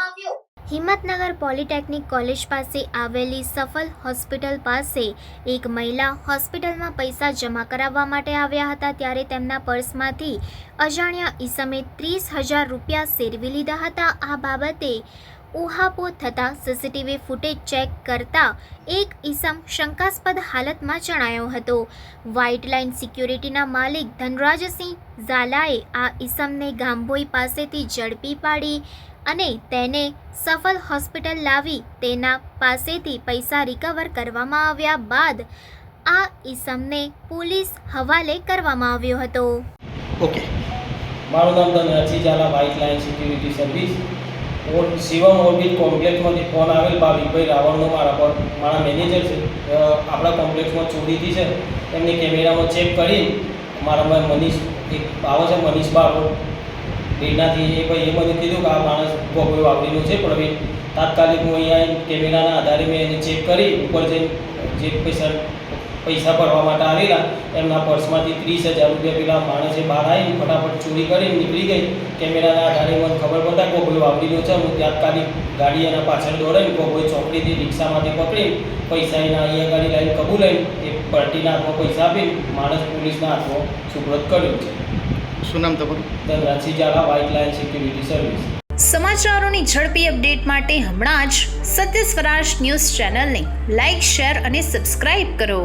આવ્યો Himmatnagar polytechnic college પાસે આવેલી સફલ હોસ્પિટલ પાસે એક મહિલા હોસ્પિટલમાં પૈસા જમા કરાવવા માટે આવ્યા હતા ત્યારે તેમના પર્સમાંથી અજાણ્યા ઈસમે ત્રીસ હજાર રૂપિયા સેરવી લીધા હતા. આ બાબતે ઉહાપો થતાં સીસીટીવી ફૂટેજ ચેક કરતા એક ઈસમ શંકાસ્પદ હાલતમાં જણાયો હતો. વ્હાઇટ લાઇન સિક્યુરિટીના માલિક ધનરાજસિંહ ઝાલાએ આ ઈસમને ગાંભોઈ પાસેથી ઝડપી પાડી અને તેને સફલ હોસ્પિટલ લાવી તેના પાસેથી પૈસા રિકવર કરવામાં આવ્યા બાદ આ ઈસમને પોલીસ હવાલે કરવામાં આવ્યો હતો. ઓકે. મારું નામ Dhanraji Jhala white line security service Shivam orbit કોમ્પ્લેક્સમાંથી phone આવેલ ભાવિકભાઈ રાવણનો મારા પર, મારા મેનેજર છે. આપણા કોમ્પ્લેક્સમાં ચોરીથી છે. એમને કેમેરામાં ચેક કરી મારામાં મનીષ, એક આવે છે મનીષ બારોટ પ્રેરણાથી એ ભાઈ એ મને કીધું કે આ માણસ કોઈ વાપરીનો છે પ્રવીણ તાત્કાલિક હું અહીંયા કેમેરાના આધારે મેં એને ચેક કરી, ઉપર જઈને જે પૈસા પૈસા ભરવા માટે આવેલા. એમના પર્સમાંથી ત્રીસ હજાર રૂપિયા પેલા માણસે બહાર આવી ફટાફટ ચોરી કરીને નીકળી ગઈ. કેમેરાના આધારે મને ખબર પડતા કોઈ કોઈ વાપરીનો છે. હું તાત્કાલિક ગાડી એના પાછળ દોડાવી કોઈ ચોકડીથી રિક્ષામાંથી પકડી પૈસા એના અહીંયા ગાડી લાવીને કબૂલાઈને એ પાર્ટીના હાથમાં પૈસા આપીને માણસ પોલીસના હાથમાં સુપ્રત કર્યો છે. શું નામ તમારું? Dhanrajsinh Jhala white line security service સમાચારોની ઝડપી અપડેટ માટે હમણાં જ સત્ય સ્વરાજ ન્યૂઝ ચેનલને લાઇક શેર અને સબસ્ક્રાઇબ કરો.